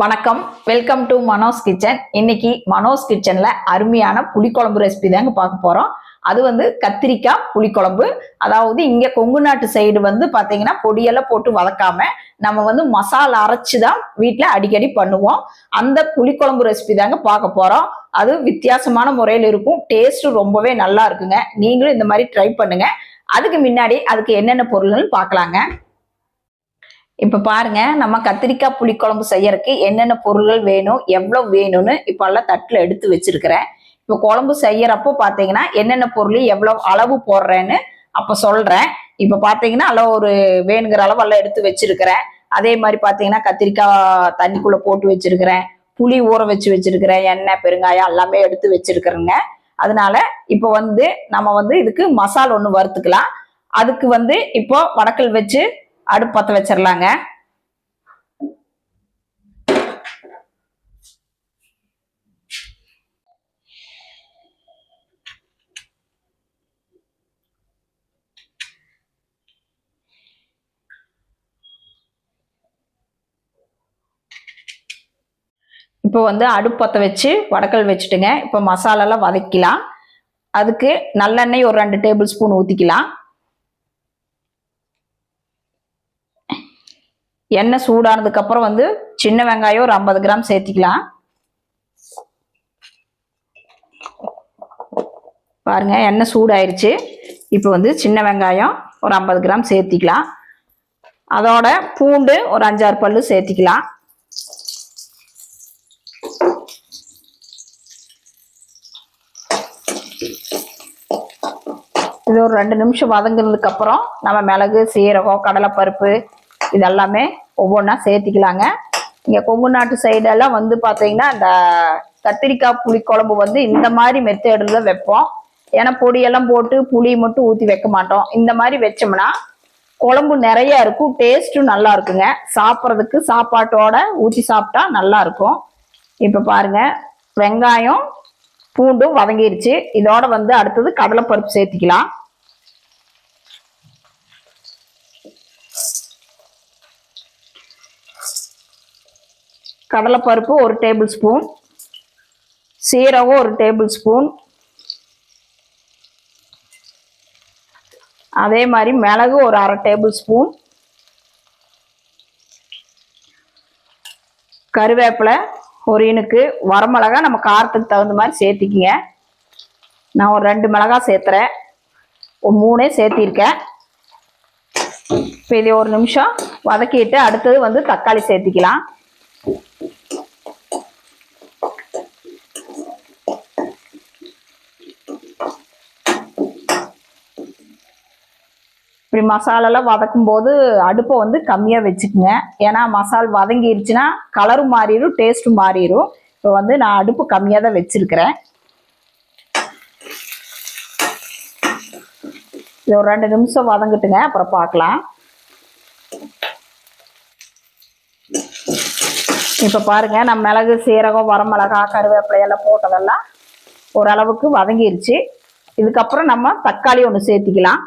வணக்கம். Welcome to Mano's kitchen இன்னைக்கு மனோஸ் கிச்சன்ல அருமையான புளிக்குழம்பு ரெசிபி தாங்க பார்க்க போறோம். அது வந்து கத்திரிக்காய் புளிக்குழம்பு. அதாவது இங்க கொங்கு நாட்டு சைடு வந்து பாத்தீங்கன்னா பொடியெல்லாம் போட்டு வதக்காம நம்ம வந்து மசாலா அரைச்சி தான் வீட்டில் அடிக்கடி பண்ணுவோம். அந்த புளிக்குழம்பு ரெசிபி தாங்க பார்க்க போறோம். அது வித்தியாசமான முறையில் இருக்கும். டேஸ்ட் ரொம்பவே நல்லா இருக்குங்க. நீங்களும் இந்த மாதிரி ட்ரை பண்ணுங்க. அதுக்கு முன்னாடி அதுக்கு என்னென்ன பொருள்னு பார்க்கலாங்க. இப்போ பாருங்க நம்ம கத்திரிக்காய் புளிக்குழம்பு செய்யறதுக்கு என்னென்ன பொருள்கள் வேணும் எவ்வளோ வேணும்னு இப்போ எல்லாம் தட்டில் எடுத்து வச்சிருக்கிறேன். இப்போ குழம்பு செய்யறப்போ பார்த்தீங்கன்னா என்னென்ன பொருள் எவ்வளோ அளவு போடுறேன்னு அப்போ சொல்கிறேன் இப்போ பார்த்தீங்கன்னா எல்லாம் ஒரு வேணுங்கிற அளவு எல்லாம் எடுத்து வச்சிருக்கிறேன். அதே மாதிரி பார்த்தீங்கன்னா கத்திரிக்காய் தண்ணிக்குள்ளே போட்டு வச்சிருக்கிறேன். புளி ஊற வச்சு வச்சிருக்கிறேன். எண்ணெய் பெருங்காயம் எல்லாமே எடுத்து வச்சிருக்கிறேங்க. அதனால இப்போ வந்து நம்ம வந்து இதுக்கு மசால் ஒன்று வறுத்துக்கலாம். அதுக்கு வந்து இப்போ வடக்கல் வச்சு அடுப்பு பற்ற வச்சிடலாங்க இப்போ வந்து அடுப்பு பற்ற வச்சு வடக்கல் வச்சுட்டுங்க. இப்போ மசாலாலாம் வதக்கிலாம் அதுக்கு நல்லெண்ணெய் ஒரு ரெண்டு டேபிள் ஸ்பூன் ஊற்றிக்கலாம் எண்ணெய் சூடானதுக்கு அப்புறம் வந்து சின்ன வெங்காயம் ஒரு ஐம்பது கிராம் சேர்த்திக்கலாம். பாருங்க எண்ணெய் சூடாயிருச்சு. இப்போ வந்து சின்ன வெங்காயம் ஒரு ஐம்பது கிராம் சேர்த்திக்கலாம். அதோட பூண்டு ஒரு அஞ்சாறு பல்லு சேர்த்திக்கலாம். இது ஒரு ரெண்டு நிமிஷம் வதங்கினதுக்கு அப்புறம் நம்ம மிளகு சீரகம் கடலைப்பருப்பு இதெல்லாமே ஒவ்வொன்றா சேர்த்திக்கலாங்க. இங்கே கொங்கு நாட்டு சைடெல்லாம் வந்து பார்த்தீங்கன்னா இந்த கத்திரிக்காய் புளி குழம்பு வந்து இந்த மாதிரி மெத்தேடில் தான் வைப்போம். ஏன்னா பொடியெல்லாம் போட்டு புளி மட்டும் ஊற்றி வைக்க மாட்டோம். இந்த மாதிரி வச்சோம்னா குழம்பு நிறைய இருக்கும் டேஸ்ட்டும் நல்லா இருக்குங்க. சாப்பிட்றதுக்கு சாப்பாட்டோட ஊற்றி சாப்பிட்டா நல்லா இருக்கும். இப்போ பாருங்க வெங்காயம் பூண்டும் வதங்கிருச்சு. இதோட வந்து அடுத்தது கடலைப்பருப்பு சேர்த்திக்கலாம். கடலைப்பருப்பு ஒரு டேபிள் ஸ்பூன் சீரகம் ஒரு டேபிள் ஸ்பூன் அதே மாதிரி மிளகு ஒரு அரை டேபிள் ஸ்பூன் கருவேப்பிலை ஒரு இனுக்கு வரமிளகா நம்ம காரத்துக்கு தகுந்த மாதிரி சேர்த்திக்கிங்க. நான் ஒரு ரெண்டு மிளகா சேர்த்துறேன். ஒரு மூணே சேர்த்திருக்கேன். இப்போ இதை ஒரு நிமிஷம் வதக்கிட்டு அடுத்தது வந்து தக்காளி சேர்த்திக்கலாம். இப்படி மசாலாலாம் வதக்கும் போது அடுப்பை வந்து கம்மியாக வச்சுக்குங்க. ஏன்னா மசால் வதங்கிருச்சுன்னா கலரும் மாறிடும் டேஸ்ட்டும் மாறிடும் இப்போ வந்து நான் அடுப்பு கம்மியாக தான் வச்சுருக்கிறேன். இது ஒரு ரெண்டு நிமிஷம் வதங்கட்டுங்க அப்புறம் பார்க்கலாம். இப்போ பாருங்கள் நம்ம மிளகு சீரகம் வரமிளகா கருவேப்பிலை எல்லாம் போட்டதெல்லாம் ஓரளவுக்கு வதங்கிருச்சு. இதுக்கப்புறம் நம்ம தக்காளி ஒன்று சேர்த்திக்கலாம்.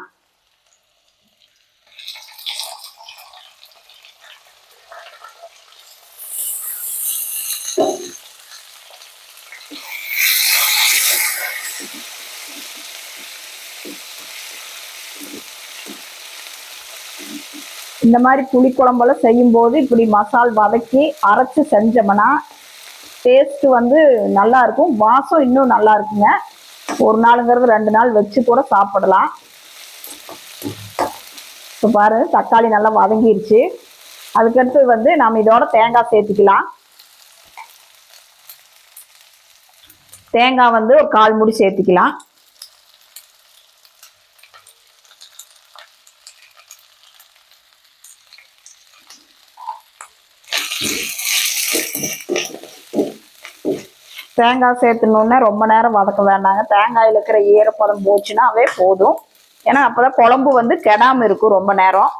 இந்த மாதிரி புளிக்குழம்பெல்லாம் செய்யும்போது இப்படி மசால் வதக்கி அரைச்சு செஞ்சோம்னா டேஸ்ட் வந்து நல்லா இருக்கும். வாசம் இன்னும் நல்லா இருக்குங்க. ஒரு நாளுங்கிறது ரெண்டு நாள் வச்சு கூட சாப்பிடலாம். இப்போ பாரு தக்காளி நல்லா வதங்கிருச்சு. அதுக்கடுத்து வந்து நாம் இதோட தேங்காய் சேர்த்துக்கலாம். தேங்காய் வந்து ஒரு கால் மூடி சேர்த்துக்கலாம். தேங்காய் சேர்த்துனோடனே ரொம்ப நேரம் வதக்க வேண்டாங்க. தேங்காயில் இருக்கிற ஈரப்பதம் போச்சுன்னாவே போதும். ஏன்னா அப்போதான் குழம்பு வந்து கெடாமல் இருக்கும் ரொம்ப நேரம்.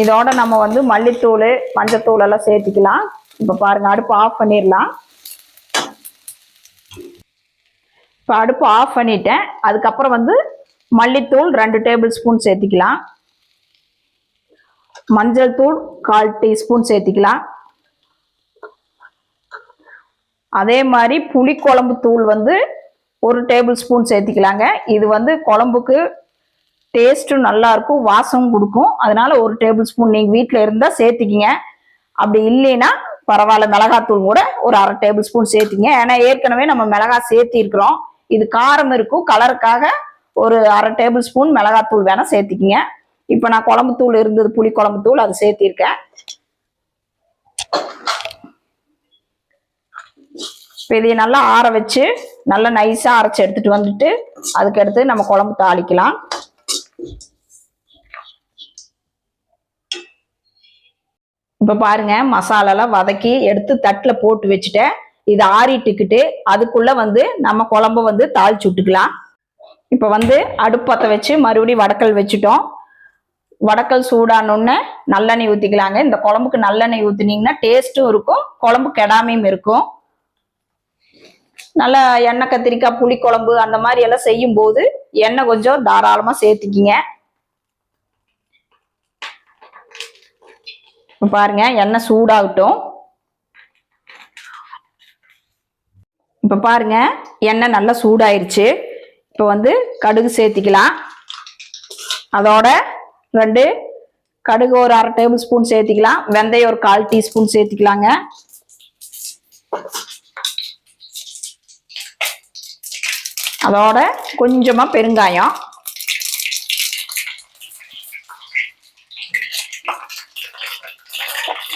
இதோட நம்ம வந்து மல்லித்தூள் மஞ்சத்தூள் எல்லாம் சேர்த்திக்கலாம். இப்போ பாருங்க அடுப்பு ஆஃப் பண்ணிடலாம். இப்போ அடுப்பு ஆஃப் பண்ணிட்டேன். அதுக்கப்புறம் வந்து மல்லித்தூள் ரெண்டு டேபிள் ஸ்பூன் சேர்த்திக்கலாம். மஞ்சள் தூள் கால் டீஸ்பூன் சேர்த்திக்கலாம். அதே மாதிரி புளிக்குழம்பு தூள் வந்து ஒரு டேபிள் ஸ்பூன் சேர்த்திக்கலாங்க. இது வந்து குழம்புக்கு டேஸ்ட்டும் நல்லாயிருக்கும் வாசமும் கொடுக்கும். அதனால ஒரு டேபிள் ஸ்பூன் நீங்கள் வீட்டில் இருந்தால் சேர்த்திக்கிங்க. அப்படி இல்லைன்னா பரவாயில்ல மிளகாத்தூள் கூட ஒரு அரை டேபிள் ஸ்பூன் சேர்த்திங்க. ஏன்னா ஏற்கனவே நம்ம மிளகா சேர்த்திருக்கிறோம். இது காரம் இருக்கும் கலருக்காக ஒரு அரை டேபிள் ஸ்பூன் மிளகாத்தூள் வேணால் சேர்த்திக்கிங்க. இப்போ நான் குழம்புத்தூள் இருந்தது புளி குழம்புத்தூள் அது சேர்த்திருக்கேன். இப்போ இதை நல்லா ஆற வச்சு நல்லா நைஸாக அரைச்சி எடுத்துட்டு வந்துட்டு அதுக்கடுத்து நம்ம குழம்பு தாளிக்கலாம். இப்போ பாருங்க மசாலாலாம் வதக்கி எடுத்து தட்டில் போட்டு வச்சுட்டேன். இதை ஆறிட்டுக்கிட்டு அதுக்குள்ள வந்து நம்ம குழம்பு வந்து தாளிச்சு விட்டுக்கலாம். இப்போ வந்து அடுப்பத்தை வச்சு மறுபடியும் வடக்கல் வச்சுட்டோம். வடக்கல் சூடானோடனே நல்லெண்ணெய் ஊற்றிக்கலாங்க இந்த குழம்புக்கு நல்லெண்ணெய் ஊற்றினீங்கன்னா டேஸ்ட்டும் இருக்கும். குழம்பு கெடாமையும் இருக்கும். நல்லா எண்ணெய் கத்திரிக்காய் புளிக்குழம்பு அந்த மாதிரி எல்லாம் செய்யும் போது எண்ணெய் கொஞ்சம் தாராளமாக சேர்த்துக்கிங்க. இப்போ பாருங்க எண்ணெய் சூடாகட்டும். இப்போ பாருங்க எண்ணெய் நல்லா சூடாயிருச்சு. இப்போ வந்து கடுகு சேர்த்திக்கலாம். அதோட ரெண்டு கடுகு ஒரு அரை டேபிள் ஸ்பூன் சேர்த்திக்கலாம். வெந்தயம் ஒரு கால் டீஸ்பூன் சேர்த்திக்கலாங்க. அதோட கொஞ்சமா பெருங்காயம்.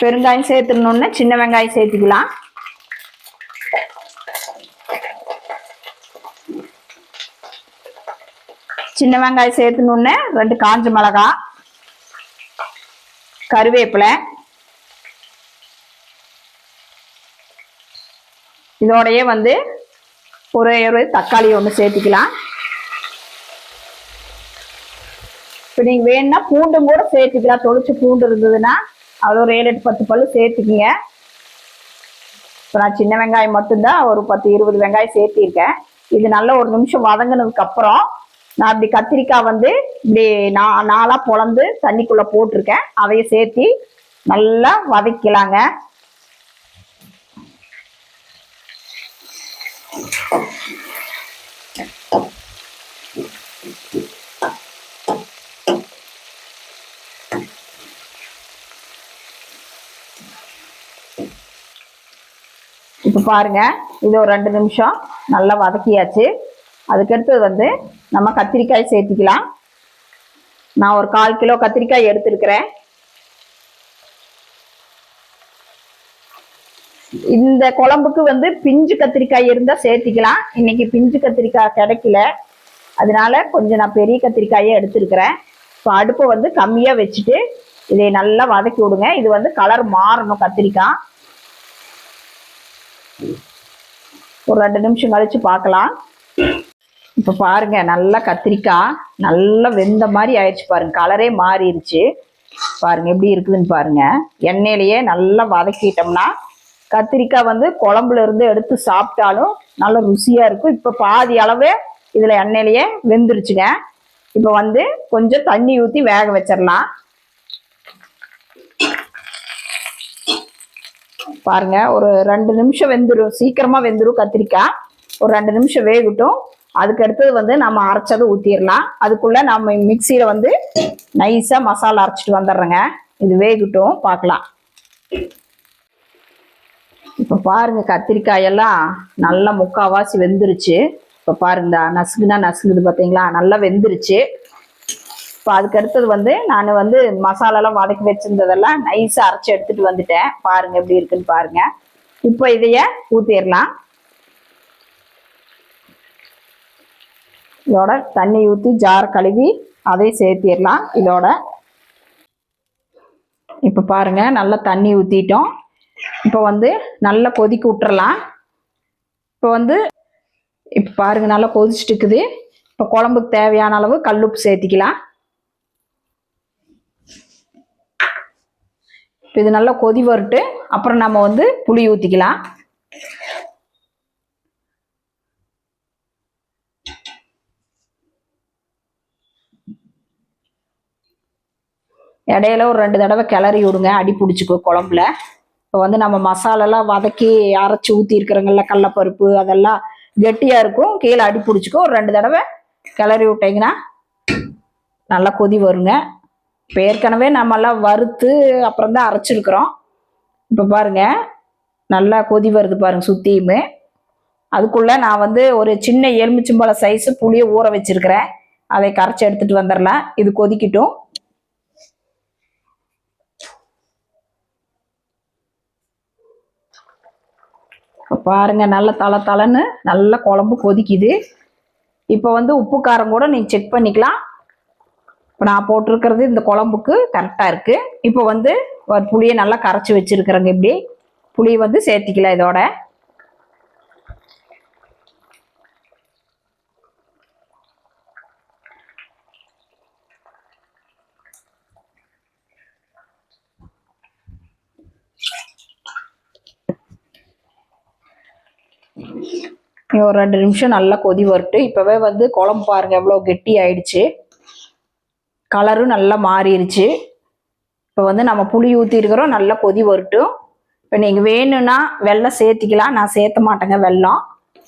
பெருங்காயம் சேர்த்துடணுன்னு சின்ன வெங்காயம் சேர்த்துக்கலாம். சின்ன வெங்காயம் சேர்த்துணுன்னு ரெண்டு காஞ்ச மிளகா கருவேப்பிலை. இதோடையே வந்து ஒரு ஒரு தக்காளி ஒன்று சேர்த்துக்கலாம். இப்போ நீங்கள் வேணும்னா பூண்டும் கூட சேர்த்துக்கலாம். தொளிச்சு பூண்டு இருந்ததுன்னா அது ஒரு ஏழு எட்டு பத்து பல்லு சேர்த்துக்கிங்க. இப்போ நான் சின்ன வெங்காயம் மட்டும்தான் ஒரு பத்து இருபது வெங்காயம் சேர்த்திருக்கேன். இது நல்ல ஒரு நிமிஷம் வதங்கினதுக்கு அப்புறம் நான் இப்படி கத்திரிக்காய் வந்து இப்படி நான் நாளாக பொழந்து தண்ணிக்குள்ளே போட்டிருக்கேன். அதைய சேர்த்தி நல்லா வதக்கலாங்க. இப்போ பாருங்க இது ஒரு ரெண்டு நிமிஷம் நல்லா வதக்கியாச்சு. அதுக்கடுத்தது வந்து நம்ம கத்திரிக்காய் சேர்த்திக்கலாம். நான் ஒரு கால் கிலோ கத்திரிக்காய் எடுத்திருக்கிறேன். இந்த குழம்புக்கு வந்து பிஞ்சு கத்திரிக்காய் இருந்தால் சேர்த்திக்கலாம். இன்னைக்கு பிஞ்சு கத்திரிக்காய் கிடைக்கல. அதனால கொஞ்சம் நான் பெரிய கத்திரிக்காயே எடுத்திருக்கிறேன். இப்போ அடுப்பை வந்து கம்மியாக வச்சுட்டு இதை நல்லா வதக்கி விடுங்க. இது வந்து கலர் மாறணும் கத்திரிக்காய். ஒரு ரெண்டு நிமிஷம் கழிச்சு பார்க்கலாம். இப்போ பாருங்க நல்லா கத்திரிக்காய் நல்லா வெந்த மாதிரி ஆயிடுச்சு பாருங்க கலரே மாறிடுச்சு பாருங்க எப்படி இருக்குதுன்னு பாருங்க. எண்ணெயிலேயே நல்லா வதக்கிட்டோம்னா கத்திரிக்காய் வந்து குழம்புல இருந்து எடுத்து சாப்பிட்டாலும் நல்ல ருசியாக இருக்கும். இப்போ பாதி அளவு இதில் எண்ணெயிலேயே வெந்துருச்சுங்க. இப்போ வந்து கொஞ்சம் தண்ணி ஊற்றி வேக வச்சிடலாம். பாருங்க ஒரு ரெண்டு நிமிஷம் வெந்துடும் சீக்கிரமாக வெந்துடும் கத்திரிக்காய். ஒரு ரெண்டு நிமிஷம் வேகட்டும். அதுக்கு அடுத்தது வந்து நம்ம அரைச்சதை ஊற்றிடலாம் அதுக்குள்ள நம்ம மிக்சியில வந்து நைஸா மசாலா அரைச்சிட்டு வந்துடுறேங்க. இது வேகட்டும் பார்க்கலாம். இப்போ பாருங்க கத்திரிக்காயெல்லாம் நல்லா முக்காவாசி வெந்துருச்சு. இப்போ பாருங்க இந்த நசுக்குனா பார்த்தீங்களா நல்லா வெந்துருச்சு. இப்போ அதுக்கு அடுத்தது வந்து நான் வந்து மசாலாலாம் வதக்கி வச்சிருந்ததெல்லாம் நைஸாக அரைச்சி எடுத்துகிட்டு வந்துட்டேன். பாருங்கள் எப்படி இருக்குன்னு பாருங்கள் இப்போ இதைய ஊற்றிடலாம் இதோட தண்ணி ஊற்றி ஜார் கழுவி அதை சேர்த்திடலாம். இதோட இப்போ பாருங்க நல்லா தண்ணி ஊற்றிட்டோம் இப்போ வந்து நல்லா கொதிக்க விட்டுறலாம். இப்போ வந்து இப்போ பாருங்கள் நல்லா கொதிச்சுட்டு இருக்குது. இப்போ குழம்புக்கு தேவையான அளவு கல்லுப்பு சேர்த்திக்கலாம். இப்போ இது நல்லா கொதி வரட்டு. அப்புறம் நம்ம வந்து புளி ஊற்றிக்கலாம் இடையில ஒரு ரெண்டு தடவை கிளறி விடுங்க. அடி பிடிச்சிக்கோ குழம்புல. இப்போ வந்து நம்ம மசாலெல்லாம் வதக்கி அரைச்சி ஊற்றி இருக்கிறோங்கல்ல கடலப்பருப்பு அதெல்லாம் கெட்டியாக இருக்கும். கீழே அடி பிடிச்சிக்கோ. ஒரு ரெண்டு தடவை கிளறி விட்டிங்கன்னா நல்லா கொதி வருங்க. இப்போ ஏற்கனவே நம்மெல்லாம் வறுத்து அப்புறம் தான் அரைச்சிருக்கிறோம். இப்போ பாருங்க நல்லா கொதி வருது பாருங்க சுத்தியுமே. அதுக்குள்ளே நான் வந்து ஒரு சின்ன எலுமிச்சம்பழ சைஸு புளியை ஊற வச்சுருக்கிறேன். அதை கரைச்சி எடுத்துகிட்டு வந்துடலாம் இது கொதிக்கட்டும். இப்போ பாருங்க நல்ல தலை தலைன்னு நல்ல குழம்பு கொதிக்குது. இப்போ வந்து உப்பு காரம் கூட நீங்கள் செக் பண்ணிக்கலாம். இப்போ நான் போட்டிருக்கிறது இந்த குழம்புக்கு கரெக்டாக இருக்குது இப்போ வந்து ஒரு புளியை நல்லா கரைச்சி வச்சுருக்கிறேங்க இப்படி. புளியை வந்து சேர்த்திக்கலாம் இதோட இனி ஒரு ரெண்டு நிமிஷம் நல்லா கொதி வரட்டு இப்போவே வந்து குழம்பு பாருங்கள் எவ்வளோ கெட்டி ஆயிடுச்சு. கலரும் நல்லா மாறிடுச்சு இப்போ வந்து நம்ம புளி ஊற்றிருக்கிறோம் நல்லா கொதி வரட்டும். இப்போ நீங்கள் வேணும்னா வெள்ளம் சேர்த்திக்கலாம். நான் சேர்த்த மாட்டேங்க வெல்லம்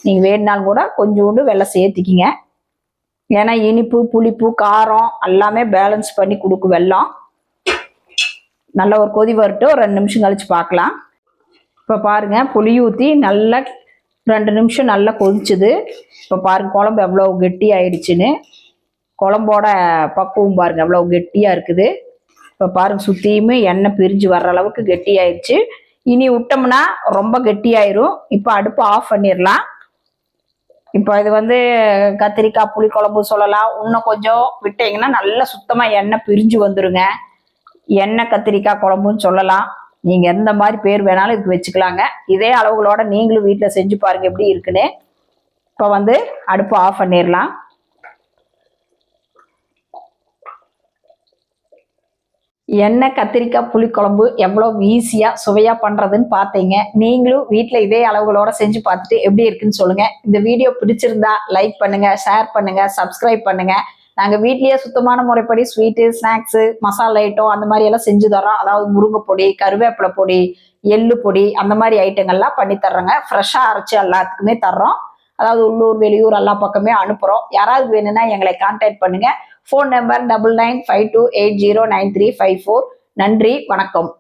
நீங்கள் வேணுனாலும் கூட கொஞ்சோண்டு வெள்ளம் சேர்த்திக்கிங்க. ஏன்னா இனிப்பு புளிப்பு காரம் எல்லாமே பேலன்ஸ் பண்ணி கொடுக்கும் வெள்ளம். நல்ல ஒரு கொதி வரட்டும். ஒரு ரெண்டு நிமிஷம் கழித்து பார்க்கலாம். இப்போ பாருங்கள் புளி ஊற்றி நல்லா ரெண்டு நிமிஷம் நல்லா கொதிச்சுது. இப்போ பாருங்க குழம்பு எவ்வளோ கெட்டி ஆயிடுச்சுன்னு குழம்போட பக்குவம் பாருங்க எவ்வளோ கெட்டியாக இருக்குது. இப்போ பாருங்க சுற்றியுமே எண்ணெய் பிரிஞ்சு வர்ற அளவுக்கு கெட்டி ஆயிடுச்சு இனி விட்டோம்னா ரொம்ப கெட்டியாயிரும். இப்போ அடுப்பு ஆஃப் பண்ணிடலாம் இப்போ இது வந்து கத்திரிக்காய் புளி குழம்பு சொல்லலாம். இன்னும் கொஞ்சம் விட்டீங்கன்னா நல்லா சுத்தமாக எண்ணெய் பிரிஞ்சு வந்துருங்க. எண்ணெய் கத்திரிக்காய் குழம்புன்னு சொல்லலாம். நீங்க எந்த மாதிரி பேர் வேணாலும் இதுக்கு வச்சுக்கலாங்க. இதே அளவுகளோட நீங்களும் வீட்டில் செஞ்சு பாருங்க எப்படி இருக்குன்னு. இப்போ வந்து அடுப்பு ஆஃப் பண்ணிடலாம். எண்ணெய் கத்திரிக்காய் புளிக்குழம்பு எவ்வளோ ஈஸியாக சுவையாக பண்ணுறதுன்னு பார்த்தீங்க. நீங்களும் வீட்டில் இதே அளவுகளோட செஞ்சு பார்த்துட்டு எப்படி இருக்குன்னு சொல்லுங்கள் இந்த வீடியோ பிடிச்சிருந்தா லைக் பண்ணுங்கள் ஷேர் பண்ணுங்கள் சப்ஸ்கிரைப் பண்ணுங்கள் நாங்கள் வீட்லேயே சுத்தமான முறைப்படி ஸ்வீட்டு ஸ்நாக்ஸு மசாலா ஐட்டம் அந்த மாதிரி எல்லாம் செஞ்சு தரோம் அதாவது முருங்கை பொடி கருவேப்பிலை பொடி எள்ளு பொடி அந்த மாதிரி ஐட்டங்கள்லாம் பண்ணி தர்றோங்க. ஃப்ரெஷ்ஷாக அரைச்சி எல்லாத்துக்குமே தர்றோம். அதாவது உள்ளூர் வெளியூர் எல்லா பக்கமே அனுப்புகிறோம் யாராவது வேணும்னா எங்களை கான்டாக்ட் பண்ணுங்கள் phone number double nine five two eight zero nine three five four நன்றி வணக்கம்.